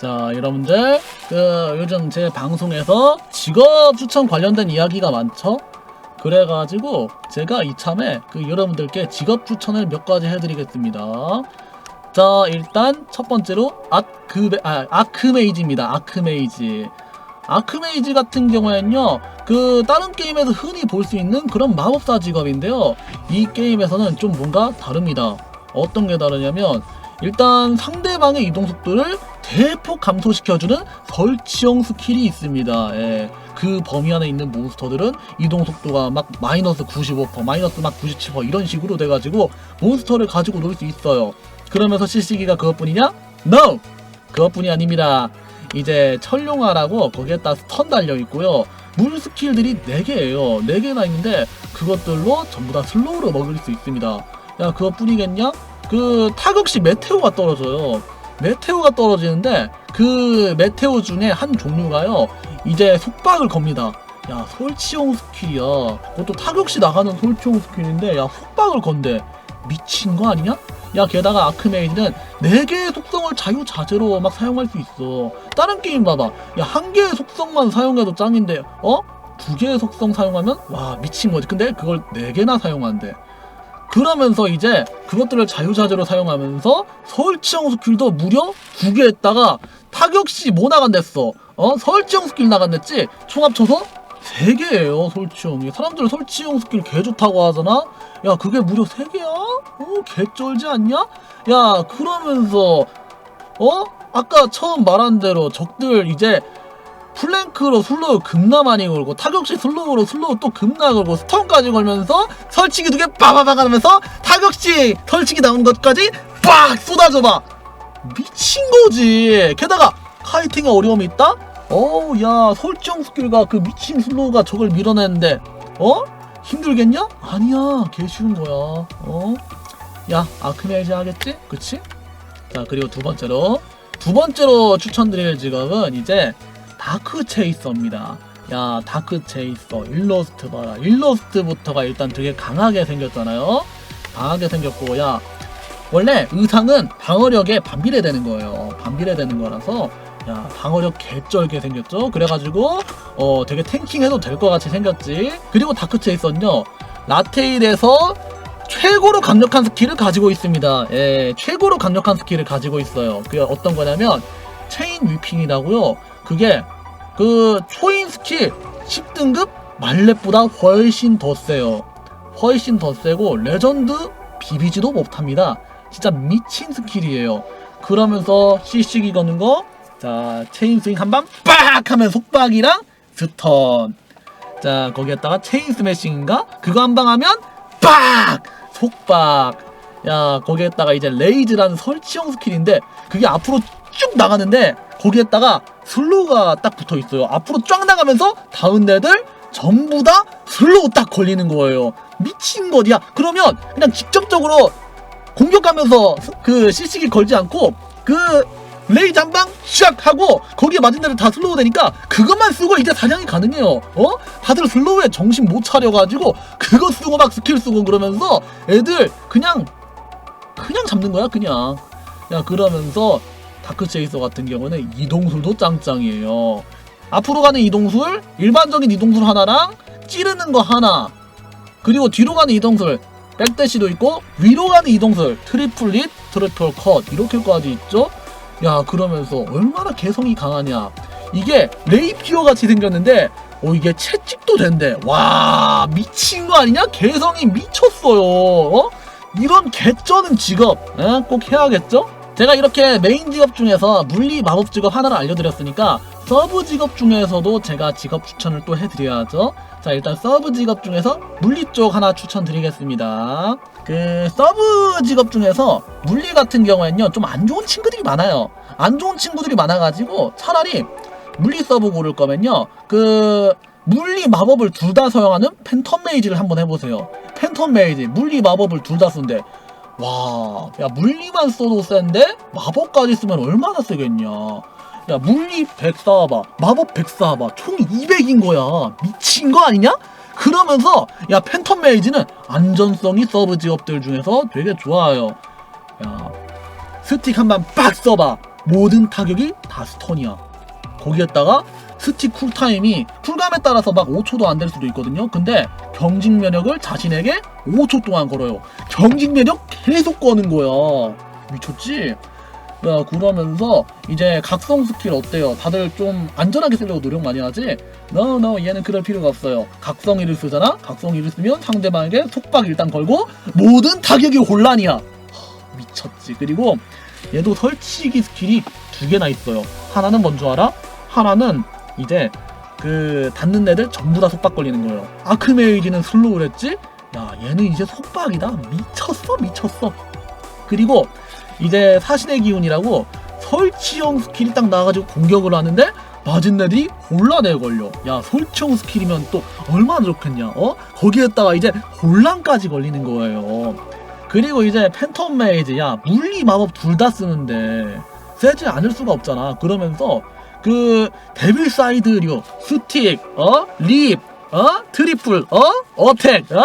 자, 여러분들, 그, 요즘 제 방송에서 직업 추천 관련된 이야기가 많죠? 그래가지고, 제가 이참에 그 여러분들께 직업 추천을 몇 가지 해드리겠습니다. 자, 일단, 첫 번째로, 아크, 아, 아크메이지입니다. 아크메이지. 아크메이지 같은 경우에는요, 그, 다른 게임에서 흔히 볼 수 있는 그런 마법사 직업인데요. 이 게임에서는 좀 뭔가 다릅니다. 어떤 게 다르냐면, 일단 상대방의 이동 속도를 대폭 감소시켜주는 설치형 스킬이 있습니다. 예. 그 범위 안에 있는 몬스터들은 이동 속도가 막 마이너스 95%, 마이너스 막 97% 이런 식으로 돼가지고 몬스터를 가지고 놀 수 있어요. 그러면서 CC기가 그것뿐이냐? No! 그것뿐이 아닙니다. 이제 철룡아라고 거기에다 스턴 달려 있고요. 물 스킬들이 4개예요. 4개나 있는데 그것들로 전부 다 슬로우로 먹을 수 있습니다. 야 그것뿐이겠냐? 그 타격시 메테오가 떨어져요. 메테오가 떨어지는데 그 메테오 중에 한 종류가요. 이제 속박을 겁니다. 야 설치용 스킬이야. 그것도 타격시 나가는 설치용 스킬인데 야 속박을 건대. 미친 거 아니냐? 야 게다가 아크메이드는 4개의 속성을 자유자재로 막 사용할 수 있어. 다른 게임 봐봐. 야 한 개의 속성만 사용해도 짱인데 어? 두 개의 속성 사용하면 와 미친 거지. 근데 그걸 4개나 사용한대. 그러면서 이제 그것들을 자유자재로 사용하면서 설치형 스킬도 무려 두개 했다가 타격시 뭐 나간댔어? 어? 설치형 스킬 나간댔지? 총 합쳐서 세 개예요 설치형이 사람들 설치형 스킬 개 좋다고 하잖아? 야 그게 무려 세 개야? 어? 개 쩔지 않냐? 야 그러면서 어? 아까 처음 말한 대로 적들 이제 플랭크로 슬로우 겁나 많이 걸고 타격시 슬로우로 슬로우 또 겁나 걸고 스턴까지 걸면서 설치기 두 개 빠바박 하면서 타격시 설치기 나온 것까지 빡 쏟아줘봐 미친 거지 게다가 카이팅에 어려움이 있다? 어우 야 설정 스킬과 그 미친 슬로우가 저걸 밀어내는데 어? 힘들겠냐? 아니야 개 쉬운 거야 어? 야 아크메이지 하겠지? 그치? 자 그리고 두 번째로 두 번째로 추천드릴 직업은 이제 다크 체이서입니다. 야, 다크 체이서, 일러스트 봐라. 일러스트부터가 일단 되게 강하게 생겼잖아요. 강하게 생겼고, 야, 원래 의상은 방어력에 반비례되는 거예요. 반비례되는 거라서, 야, 방어력 개쩔게 생겼죠? 그래가지고, 어, 되게 탱킹해도 될 것 같이 생겼지. 그리고 다크 체이서는요, 라테일에서 최고로 강력한 스킬을 가지고 있습니다. 예, 최고로 강력한 스킬을 가지고 있어요. 그게 어떤 거냐면, 체인 위핑이라고요. 그게 그 초인 스킬 10등급 말렙보다 훨씬 더 세요. 훨씬 더 세고 레전드 비비지도 못합니다. 진짜 미친 스킬이에요. 그러면서 CC기 거는 거, 자 체인 스윙 한 방 빡 하면 속박이랑 스턴. 자 거기에다가 체인 스매싱인가 그거 한 방 하면 빡 속박. 야 거기에다가 이제 레이즈라는 설치형 스킬인데 그게 앞으로 쭉 나가는데 거기에다가 슬로우가 딱 붙어 있어요. 앞으로 쫙 나가면서 다운 애들 전부 다 슬로우 딱 걸리는 거예요. 미친 거야. 그러면 그냥 직접적으로 공격하면서 그 CC기 걸지 않고 그 레이즈 한방 샥 하고 거기에 맞은 데를 다 슬로우 되니까 그것만 쓰고 이제 사냥이 가능해요. 어? 다들 슬로우에 정신 못 차려가지고 그거 쓰고 막 스킬 쓰고 그러면서 애들 그냥 그냥 잡는 거야 그냥. 야 그러면서 다크체이서 같은 경우는 이동술도 짱짱이에요. 앞으로 가는 이동술, 일반적인 이동술 하나랑 찌르는 거 하나, 그리고 뒤로 가는 이동술, 백대시도 있고 위로 가는 이동술, 트리플 릿, 트리플 컷 이렇게까지 있죠. 야 그러면서 얼마나 개성이 강하냐. 이게 레이피어 같이 생겼는데 어 이게 채찍도 된대. 와 미친 거 아니냐? 개성이 미쳤어요. 어? 이런 개쩌는 직업 에? 꼭 해야겠죠? 제가 이렇게 메인 직업 중에서 물리 마법 직업 하나를 알려드렸으니까 서브 직업 중에서도 제가 직업 추천을 또 해드려야죠. 자 일단 서브 직업 중에서 물리 쪽 하나 추천드리겠습니다. 그 서브 직업 중에서 물리 같은 경우에는요 좀 안 좋은 친구들이 많아요. 안 좋은 친구들이 많아가지고 차라리 물리 서브 고를 거면요 그 물리 마법을 둘 다 사용하는 팬텀 메이지를 한번 해보세요. 팬텀 메이지 물리 마법을 둘 다 쓴대. 와, 야 물리만 써도 센데 마법까지 쓰면 얼마나 세겠냐. 야 물리 100 쌓아봐, 마법 100 쌓아봐, 총 200인 거야. 미친 거 아니냐? 그러면서 야 팬텀 메이지는 안전성이 서브 직업들 중에서 되게 좋아요. 야 스틱 한 번 빡 써봐. 모든 타격이 다 스턴이야. 거기에다가 스틱 쿨타임이 쿨감에 따라서 막 5초도 안 될 수도 있거든요. 근데 경직 면역을 자신에게 5초 동안 걸어요. 경직 면역 계속 거는 거야. 미쳤지? 야, 그러면서 이제 각성 스킬 어때요? 다들 좀 안전하게 쓰려고 노력 많이 하지? No, no, 얘는 그럴 필요가 없어요. 각성기를 쓰잖아? 각성기를 쓰면 상대방에게 속박 일단 걸고 모든 타격이 혼란이야. 하, 미쳤지. 그리고 얘도 설치기 스킬이 두 개나 있어요. 하나는 뭔 줄 알아? 하나는 이제 그 닿는 애들 전부 다 속박 걸리는 거예요. 아크메이지는 슬로우를 했지? 야 얘는 이제 속박이다. 미쳤어 미쳤어. 그리고 이제 사신의 기운이라고 설치형 스킬이 딱 나와가지고 공격을 하는데 맞은 애들이 혼란에 걸려. 야 설치형 스킬이면 또 얼마나 좋겠냐? 어? 거기에다가 이제 혼란까지 걸리는 거예요. 그리고 이제 팬텀 메이즈 야 물리 마법 둘 다 쓰는데 세지 않을 수가 없잖아. 그러면서 그 데빌 사이드류 스틱 어 립 어 트리플 어 어택 어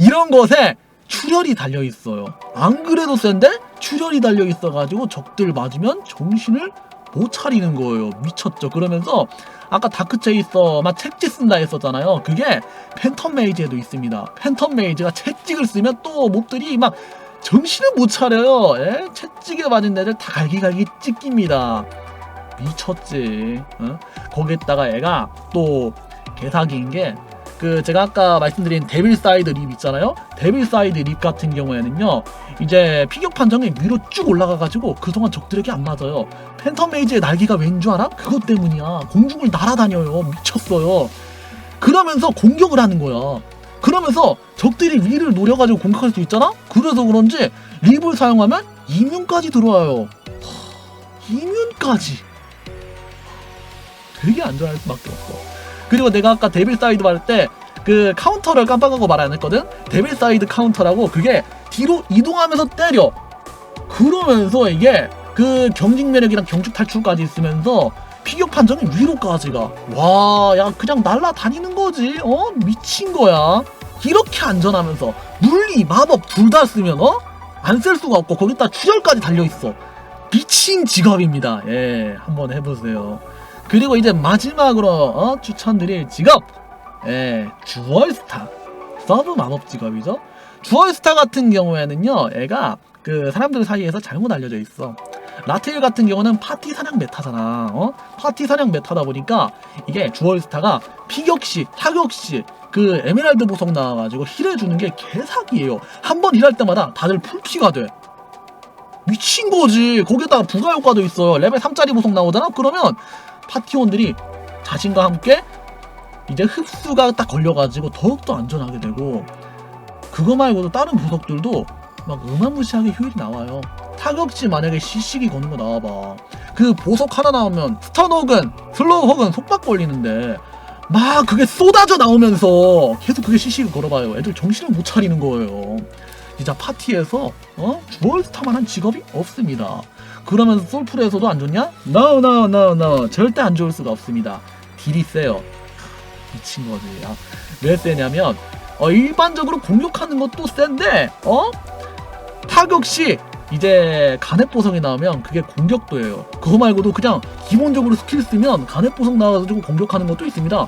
이런 것에 출혈이 달려 있어요. 안 그래도 센데 출혈이 달려 있어가지고 적들 맞으면 정신을 못 차리는 거예요. 미쳤죠. 그러면서 아까 다크 체이서 막 채찍 쓴다 했었잖아요. 그게 팬텀 메이즈에도 있습니다. 팬텀 메이즈가 채찍을 쓰면 또 몹들이 막 정신을 못 차려요. 예? 채찍에 맞은 애들 다 갈기갈기 찢깁니다. 미쳤지. 어? 거기에다가 애가 또 개사기인 게 그 제가 아까 말씀드린 데빌 사이드 립 있잖아요. 데빌 사이드 립 같은 경우에는요. 이제 피격 판정이 위로 쭉 올라가가지고 그동안 적들에게 안 맞아요. 팬텀 메이즈의 날개가 왠 줄 알아? 그것 때문이야. 공중을 날아다녀요. 미쳤어요. 그러면서 공격을 하는 거야. 그러면서 적들이 위를 노려가지고 공격할 수 있잖아? 그래서 그런지 립을 사용하면 이뮨까지 들어와요. 하, 이뮨까지. 되게 안전할 수밖에 없어. 그리고 내가 아까 데빌 사이드 말할 때 그 카운터를 깜빡하고 말 안 했거든? 데빌 사이드 카운터라고 그게 뒤로 이동하면서 때려. 그러면서 이게 그 경직 매력이랑 경축 탈출까지 있으면서 피격 판정이 위로까지 가. 와, 야, 그냥 날라다니는 거지. 어? 미친 거야. 이렇게 안전하면서 물리, 마법 둘 다 쓰면 어? 안 쓸 수가 없고 거기다 출혈까지 달려 있어. 미친 직업입니다. 예, 한번 해보세요. 그리고 이제 마지막으로 어? 추천드릴 직업. 예, 주얼스타. 서브 마법 직업이죠. 주얼스타 같은 경우에는요, 애가 그 사람들 사이에서 잘못 알려져 있어. 라텔 같은 경우는 파티 사냥 메타잖아. 어? 파티 사냥 메타다 보니까 이게 주얼스타가 피격시, 타격시 그 에메랄드 보석 나와가지고 힐 해주는 게 개사기예요. 한번 힐할 때마다 다들 풀피가 돼. 미친 거지. 거기다가 부가 효과도 있어요. 레벨 3짜리 보석 나오잖아. 그러면 파티원들이 자신과 함께 이제 흡수가 딱 걸려가지고 더욱더 안전하게 되고 그거 말고도 다른 보석들도 막 어마무시하게 효율이 나와요. 타격시 만약에 시식이 거는 거 나와봐. 그 보석 하나 나오면 스턴 혹은 슬로우 혹은 속박 걸리는데 막 그게 쏟아져 나오면서 계속 그게 시식을 걸어봐요. 애들 정신을 못 차리는 거예요. 진짜 파티에서 어? 주얼스타만한 직업이 없습니다. 그러면서 솔풀에서도 안 좋냐? No, no, no, no. 절대 안 좋을 수가 없습니다. 딜이 세요. 미친 거지. 야. 왜 세냐면 어, 일반적으로 공격하는 것도 센데 어? 타격 시 이제 간의 보석이 나오면 그게 공격도예요. 그거 말고도 그냥 기본적으로 스킬 쓰면 간의 보석 나와가지고 공격하는 것도 있습니다.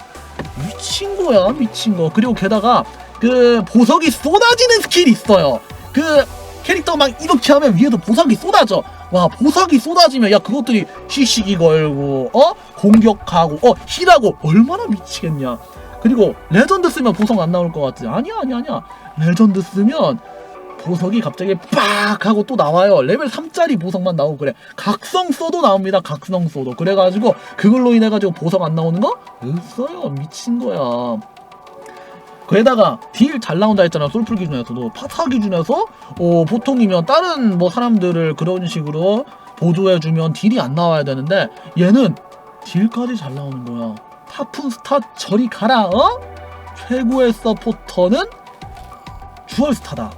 미친 거야, 미친 거. 그리고 게다가 그 보석이 쏟아지는 스킬이 있어요. 그 캐릭터 막 이렇게 하면 위에서 보석이 쏟아져. 와 보석이 쏟아지면 야 그것들이 시식이 걸고 어 공격하고 어 힐하고 얼마나 미치겠냐. 그리고 레전드 쓰면 보석 안 나올 것 같지? 아니야 아니야 아니야. 레전드 쓰면 보석이 갑자기 빡 하고 또 나와요. 레벨 3짜리 보석만 나오고 그래. 각성 써도 나옵니다. 각성 써도. 그래가지고 그걸로 인해 가지고 보석 안 나오는 거 없어요. 미친 거야. 거기다가 딜 잘 나온다 했잖아 솔풀 기준에서도. 파타 기준에서 어, 보통이면 다른 뭐 사람들을 그런 식으로 보조해주면 딜이 안 나와야 되는데 얘는 딜까지 잘 나오는 거야. 타푼 스타 저리 가라 어? 최고의 서포터는 주얼 스타다.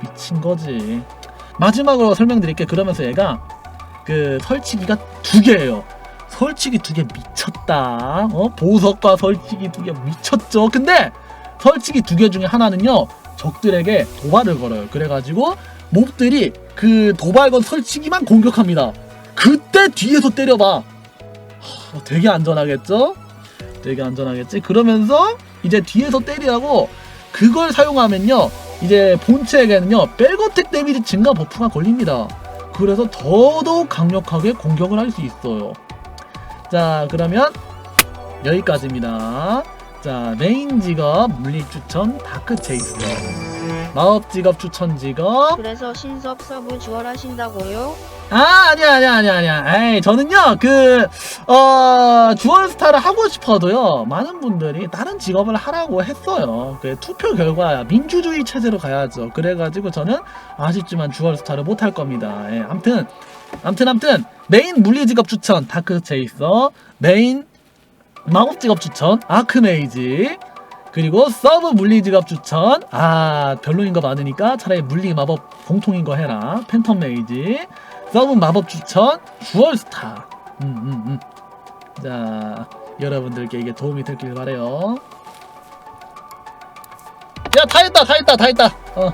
미친 거지. 마지막으로 설명드릴게. 그러면서 얘가 그 설치기가 두 개예요. 설치기 두 개 미쳤다. 어? 보석과 설치기 두 개 미쳤죠? 근데 설치기 두개 중에 하나는요 적들에게 도발을 걸어요 그래가지고 몹들이 그 도발건 설치기만 공격합니다 그때 뒤에서 때려봐. 하, 되게 안전하겠죠? 되게 안전하겠지? 그러면서 이제 뒤에서 때리라고 그걸 사용하면요. 이제 본체에게는요. 백어택 데미지 증가 버프가 걸립니다. 그래서 더더욱 강력하게 공격을 할 수 있어요. 자, 그러면 여기까지입니다. 자, 메인 직업 물리 추천 다크 체이스. 마법 직업 추천 직업. 그래서 신섭 서브 주얼하신다고요? 아 아니야 아니야 아니야 아니야. 에이 저는요 그어 주얼스타를 하고 싶어도요 많은 분들이 다른 직업을 하라고 했어요. 그 투표 결과 민주주의 체제로 가야죠. 그래가지고 저는 아쉽지만 주얼스타를 못 할 겁니다. 예 암튼 암튼 암튼 메인 물리 직업 추천 다크 체이서 메인 마법 직업 추천 아크메이지 그리고 서브 물리 직업 추천. 아 별로인 거 많으니까 차라리 물리 마법 공통인 거 해라. 팬텀 메이지. 서브 마법 추천 주얼스타. 음, 음, 음. 자 여러분들께 이게 도움이 됐길 바래요. 야 다 했다 다 했다 다 했다. 어